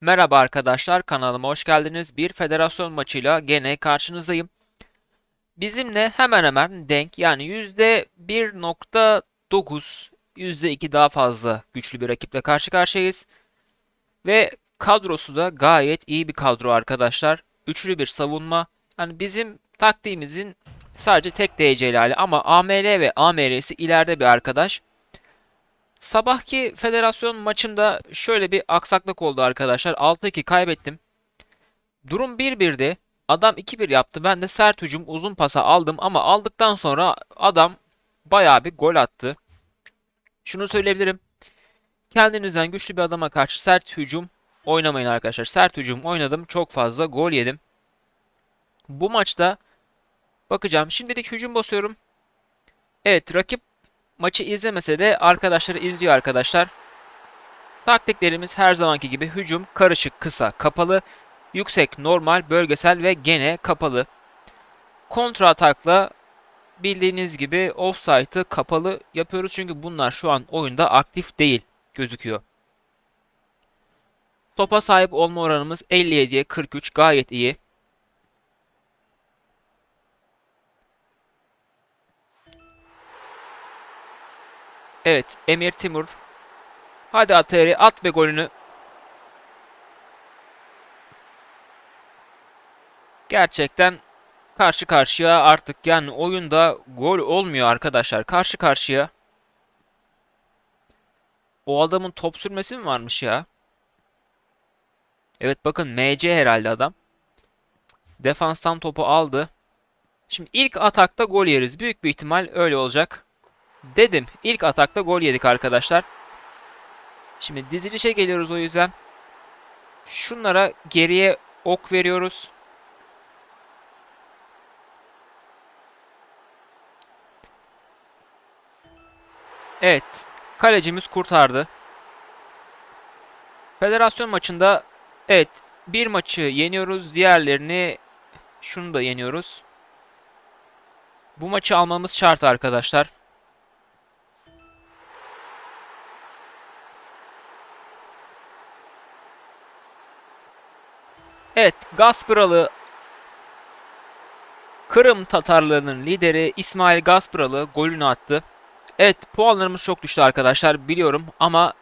Merhaba arkadaşlar, kanalıma hoş geldiniz. Bir federasyon maçıyla gene karşınızdayım. Bizimle hemen hemen denk yani %1.9, %2 daha fazla güçlü bir rakiple karşı karşıyayız. Ve kadrosu da gayet iyi bir kadro arkadaşlar. Üçlü bir savunma. Yani bizim taktiğimizin sadece tek DC'li ama AML ve AMR'si ileride bir arkadaş. Sabahki federasyon maçımda şöyle bir aksaklık oldu arkadaşlar. 6-2 kaybettim. Durum 1-1'di. Adam 2-1 yaptı. Ben de sert hücum uzun pasa aldım ama aldıktan sonra adam bayağı bir gol attı. Şunu söyleyebilirim. Kendinizden güçlü bir adama karşı sert hücum oynamayın arkadaşlar. Sert hücum oynadım. Çok fazla gol yedim. Bu maçta bakacağım. Şimdilik hücum basıyorum. Evet rakip maçı izlemese de arkadaşları izliyor arkadaşlar. Taktiklerimiz her zamanki gibi hücum, karışık, kısa, kapalı, yüksek, normal, bölgesel ve gene kapalı. Kontra atakla bildiğiniz gibi offside'ı kapalı yapıyoruz çünkü bunlar şu an oyunda aktif değil gözüküyor. Topa sahip olma oranımız 57'ye 43 gayet iyi. Evet, Emir Timur. Hadi Ateri at be golünü. Gerçekten karşı karşıya artık yani oyunda gol olmuyor arkadaşlar. Karşı karşıya. O adamın top sürmesi mi varmış ya? Evet bakın MC herhalde adam. Defanstan topu aldı. Şimdi ilk atakta gol yeriz. Büyük bir ihtimal öyle olacak. Dedim. İlk atakta gol yedik arkadaşlar. Şimdi dizilişe geliyoruz o yüzden. Şunlara geriye ok veriyoruz. Evet. Kalecimiz kurtardı. Federasyon maçında evet bir maçı yeniyoruz. Diğerlerini şunu da yeniyoruz. Bu maçı almamız şart arkadaşlar. Evet, Gaspıralı Kırım Tatarlarının lideri İsmail Gaspıralı golünü attı. Evet, puanlarımız çok düştü arkadaşlar biliyorum ama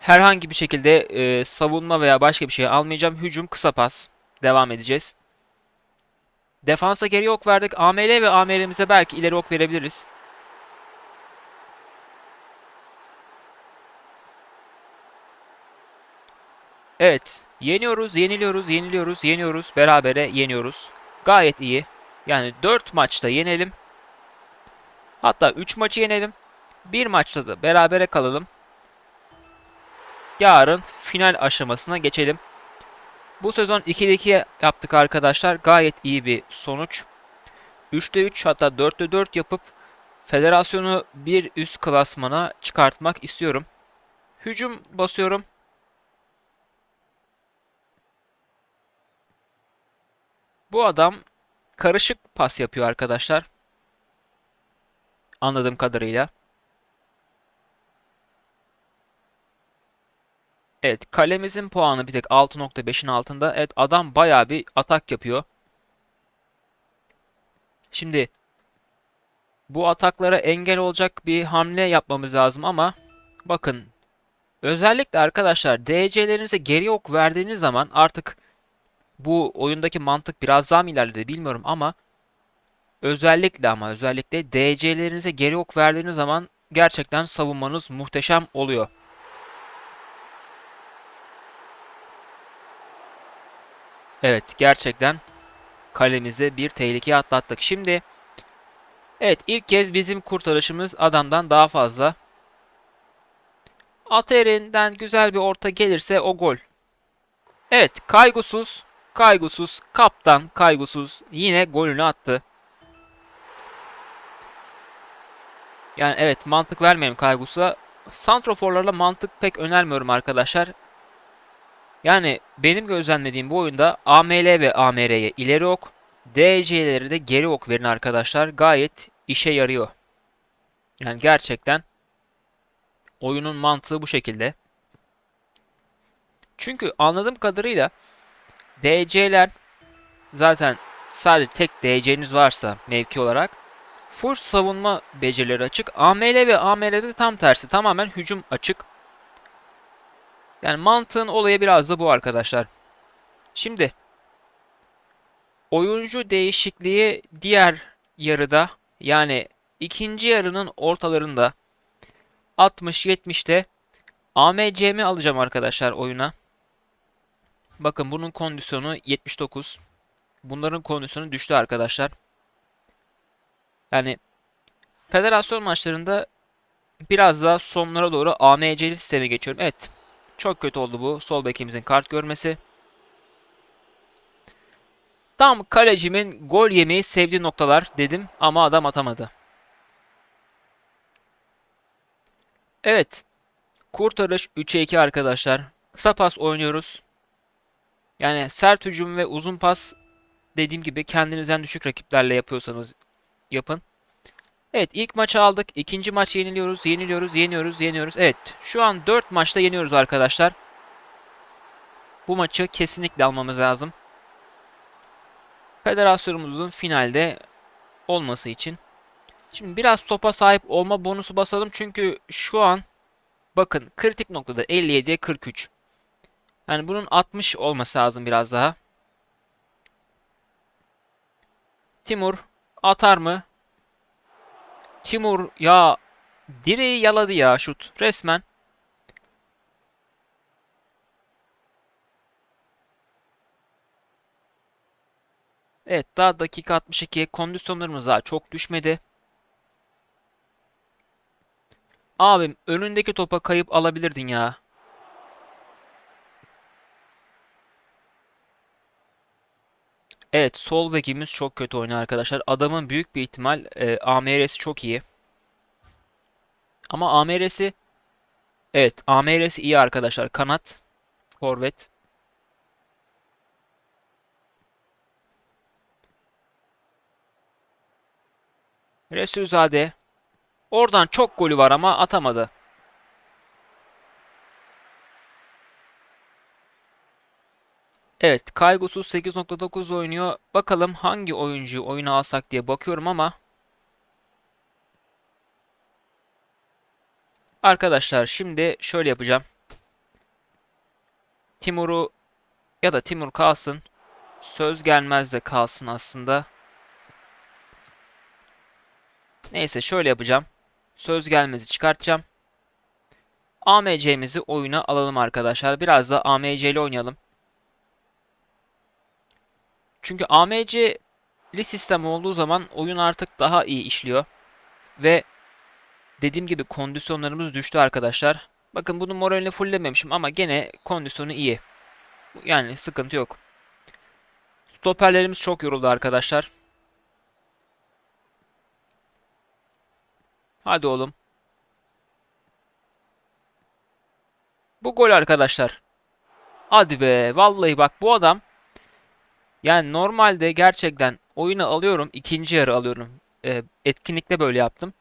herhangi bir şekilde e, savunma veya başka bir şey almayacağım. Hücum kısa pas. Devam edeceğiz. Defansa geri ok verdik. AML ve AMR'imize belki ileri ok verebiliriz. Evet. Yeniyoruz, yeniliyoruz, yeniliyoruz, yeniyoruz. Berabere yeniyoruz. Gayet iyi. Yani 4 maçta yenelim. Hatta 3 maçı yenelim. Bir maçta da berabere kalalım. Yarın final aşamasına geçelim. Bu sezon 2'de 2 yaptık arkadaşlar. Gayet iyi bir sonuç. 3'te 3 hatta 4'te 4 yapıp federasyonu bir üst klasmana çıkartmak istiyorum. Hücum basıyorum. Bu adam karışık pas yapıyor arkadaşlar. Anladığım kadarıyla. Evet kalemizin puanı bir tek 6.5'in altında. Evet adam baya bir atak yapıyor. Şimdi bu ataklara engel olacak bir hamle yapmamız lazım ama bakın özellikle arkadaşlar DC'lerinize geri ok verdiğiniz zaman artık bu oyundaki mantık biraz daha mı ilerledi bilmiyorum ama özellikle ama özellikle DC'lerinize geri ok verdiğiniz zaman gerçekten savunmanız muhteşem oluyor. Evet gerçekten kalemize bir tehlike atlattık. Şimdi evet ilk kez bizim kurtarışımız adamdan daha fazla. Ateri'nden güzel bir orta gelirse o gol. Evet kaygısız Kaygusuz, kaptan kaygusuz yine golünü attı. Yani evet mantık vermeyelim Kaygus'a. Santroforlarla mantık pek önermiyorum arkadaşlar. Yani benim gözlemlediğim bu oyunda AML ve AMR'ye ileri ok, DC'leri de geri ok verin arkadaşlar. Gayet işe yarıyor. Yani gerçekten oyunun mantığı bu şekilde. Çünkü anladığım kadarıyla DC'ler zaten sadece tek DC'niz varsa mevki olarak full savunma becerileri açık. AML ve AML'de de tam tersi. Tamamen hücum açık. Yani mantığın olayı biraz da bu arkadaşlar. Şimdi oyuncu değişikliği diğer yarıda yani ikinci yarının ortalarında 60-70'te AMCM alacağım arkadaşlar oyuna. Bakın bunun kondisyonu 79. Bunların kondisyonu düştü arkadaşlar. Yani federasyon maçlarında biraz daha sonlara doğru AMC'li sisteme geçiyorum. Evet. Çok kötü oldu bu. Sol bekimizin kart görmesi. Tam kalecimin gol yemeyi sevdiği noktalar dedim ama adam atamadı. Evet. Kurtarış 3'e 2 arkadaşlar. Kısa pas oynuyoruz. Yani sert hücum ve uzun pas dediğim gibi kendinizden düşük rakiplerle yapıyorsanız yapın. Evet ilk maçı aldık. İkinci maç yeniliyoruz, yeniliyoruz, yeniyoruz, yeniyoruz. Evet şu an 4 maçta yeniyoruz arkadaşlar. Bu maçı kesinlikle almamız lazım. Federasyonumuzun finalde olması için. Şimdi biraz topa sahip olma bonusu basalım. Çünkü şu an bakın kritik noktada 57'ye 43. Yani bunun 60 olması lazım biraz daha. Timur atar mı? Timur ya direği yaladı ya şut resmen. Evet daha dakika 62 kondisyonlarımız daha çok düşmedi. Abim önündeki topa kayıp alabilirdin ya. Evet sol bekimiz çok kötü oynuyor arkadaşlar. Adamın büyük bir ihtimal e, AMR'si çok iyi. Ama AMR'si evet AMR'si iyi arkadaşlar. Kanat, forvet. Resulzade. Oradan çok golü var ama atamadı. Evet, kaygısız 8.9 oynuyor. Bakalım hangi oyuncuyu oyuna alsak diye bakıyorum ama Arkadaşlar şimdi şöyle yapacağım. Timur'u ya da Timur kalsın. Söz gelmez de kalsın aslında. Neyse şöyle yapacağım. Söz gelmezi çıkartacağım. AMC'mizi oyuna alalım arkadaşlar. Biraz da AMC ile oynayalım. Çünkü AMC'li sistem olduğu zaman oyun artık daha iyi işliyor. Ve dediğim gibi kondisyonlarımız düştü arkadaşlar. Bakın bunu moralini fulllememişim ama gene kondisyonu iyi. Yani sıkıntı yok. Stoperlerimiz çok yoruldu arkadaşlar. Hadi oğlum. Bu gol arkadaşlar. Hadi be. Vallahi bak bu adam yani normalde gerçekten oyunu alıyorum. ikinci yarı alıyorum. E, etkinlikte böyle yaptım.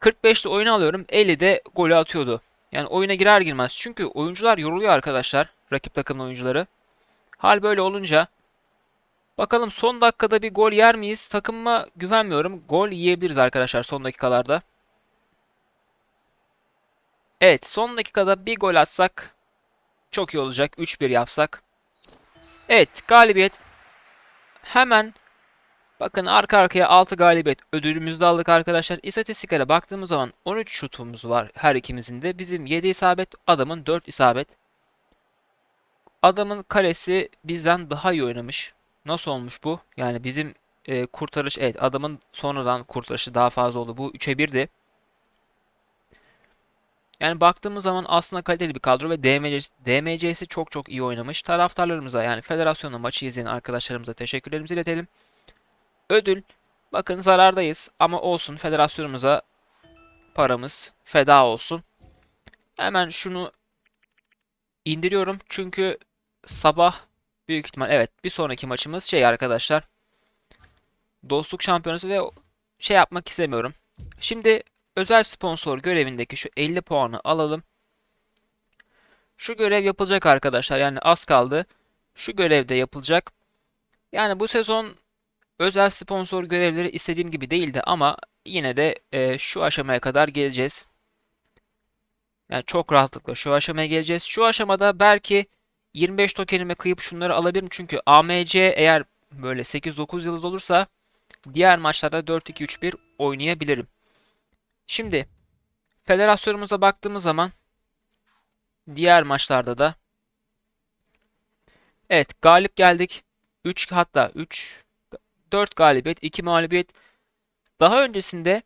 45'te oyunu alıyorum. 50'de golü atıyordu. Yani oyuna girer girmez. Çünkü oyuncular yoruluyor arkadaşlar. Rakip takımın oyuncuları. Hal böyle olunca bakalım son dakikada bir gol yer miyiz? Takımıma güvenmiyorum. Gol yiyebiliriz arkadaşlar son dakikalarda. Evet son dakikada bir gol atsak çok iyi olacak. 3-1 yapsak. Evet galibiyet hemen bakın arka arkaya 6 galibiyet ödülümüzü de aldık arkadaşlar. İstatistiklere baktığımız zaman 13 şutumuz var her ikimizin de. Bizim 7 isabet adamın 4 isabet. Adamın kalesi bizden daha iyi oynamış. Nasıl olmuş bu? Yani bizim e, kurtarış evet adamın sonradan kurtarışı daha fazla oldu. Bu 3'e 1'di. Yani baktığımız zaman aslında kaliteli bir kadro ve DMC'si, DMC'si çok çok iyi oynamış. Taraftarlarımıza yani federasyonun maçı izleyen arkadaşlarımıza teşekkürlerimizi iletelim. Ödül. Bakın zarardayız ama olsun federasyonumuza paramız feda olsun. Hemen şunu indiriyorum çünkü sabah büyük ihtimal evet bir sonraki maçımız şey arkadaşlar. Dostluk şampiyonası ve şey yapmak istemiyorum. Şimdi özel sponsor görevindeki şu 50 puanı alalım. Şu görev yapılacak arkadaşlar. Yani az kaldı. Şu görev de yapılacak. Yani bu sezon özel sponsor görevleri istediğim gibi değildi ama yine de e, şu aşamaya kadar geleceğiz. Yani çok rahatlıkla şu aşamaya geleceğiz. Şu aşamada belki 25 tokenime kıyıp şunları alabilirim. Çünkü AMC eğer böyle 8-9 yıldız olursa diğer maçlarda 4-2-3-1 oynayabilirim. Şimdi federasyonumuza baktığımız zaman diğer maçlarda da evet galip geldik. 3 hatta 3 4 galibiyet, 2 mağlubiyet. Daha öncesinde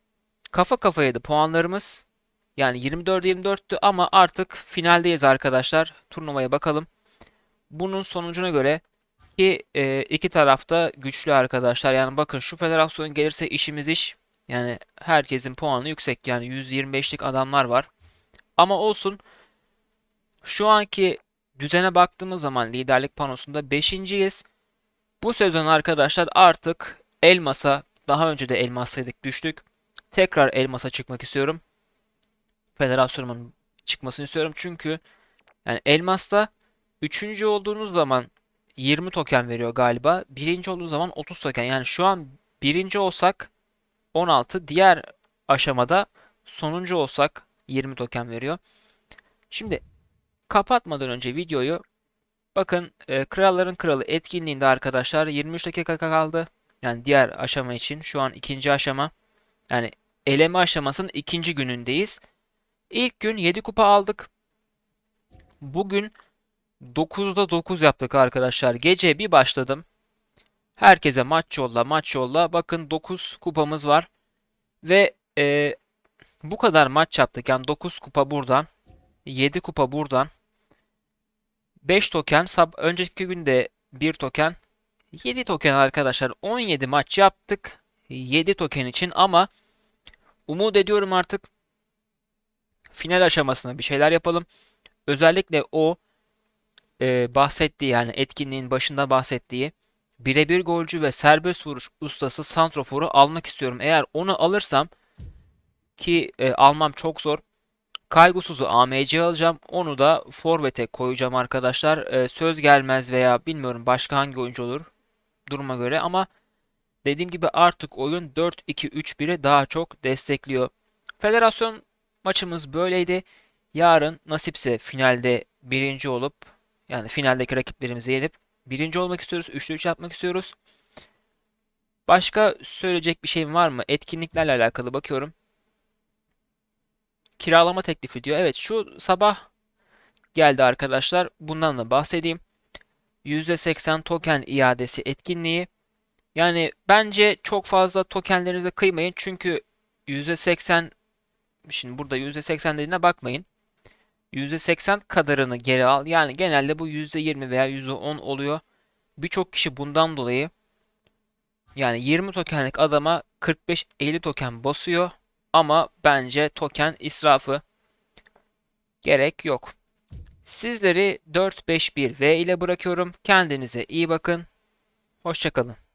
kafa kafaydı puanlarımız. Yani 24'e 24'tü ama artık finaldeyiz arkadaşlar. Turnuvaya bakalım. Bunun sonucuna göre ki e, iki tarafta güçlü arkadaşlar. Yani bakın şu federasyon gelirse işimiz iş. Yani herkesin puanı yüksek. Yani 125'lik adamlar var. Ama olsun. Şu anki düzene baktığımız zaman liderlik panosunda 5.yiz. Bu sezon arkadaşlar artık Elmas'a daha önce de Elmas'taydık düştük. Tekrar Elmas'a çıkmak istiyorum. Federasyonumun çıkmasını istiyorum. Çünkü yani Elmas'ta 3. olduğunuz zaman 20 token veriyor galiba. Birinci olduğu zaman 30 token. Yani şu an birinci olsak 16. Diğer aşamada sonuncu olsak 20 token veriyor. Şimdi kapatmadan önce videoyu bakın e, Kralların Kralı etkinliğinde arkadaşlar 23 dakika kaldı. Yani diğer aşama için şu an ikinci aşama. Yani eleme aşamasının ikinci günündeyiz. İlk gün 7 kupa aldık. Bugün 9'da 9 yaptık arkadaşlar. Gece bir başladım. Herkese maç yolla maç yolla. Bakın 9 kupamız var. Ve e, bu kadar maç yaptık. Yani 9 kupa buradan. 7 kupa buradan. 5 token. Sab önceki günde 1 token. 7 token arkadaşlar. 17 maç yaptık. 7 token için ama umut ediyorum artık final aşamasına bir şeyler yapalım. Özellikle o e, bahsettiği yani etkinliğin başında bahsettiği birebir golcü ve serbest vuruş ustası Santrofor'u almak istiyorum. Eğer onu alırsam ki e, almam çok zor. Kaygısız'ı AMC alacağım. Onu da forvete koyacağım arkadaşlar. E, söz gelmez veya bilmiyorum başka hangi oyuncu olur duruma göre ama dediğim gibi artık oyun 4-2-3-1'i daha çok destekliyor. Federasyon maçımız böyleydi. Yarın nasipse finalde birinci olup yani finaldeki rakiplerimizi yenip birinci olmak istiyoruz. 3'te 3 yapmak istiyoruz. Başka söyleyecek bir şeyim var mı? Etkinliklerle alakalı bakıyorum. Kiralama teklifi diyor. Evet şu sabah geldi arkadaşlar. Bundan da bahsedeyim. %80 token iadesi etkinliği. Yani bence çok fazla tokenlerinize kıymayın. Çünkü %80 şimdi burada %80 dediğine bakmayın. %80 kadarını geri al. Yani genelde bu %20 veya %10 oluyor. Birçok kişi bundan dolayı yani 20 tokenlik adama 45-50 token basıyor. Ama bence token israfı gerek yok. Sizleri 4-5-1 V ile bırakıyorum. Kendinize iyi bakın. Hoşçakalın.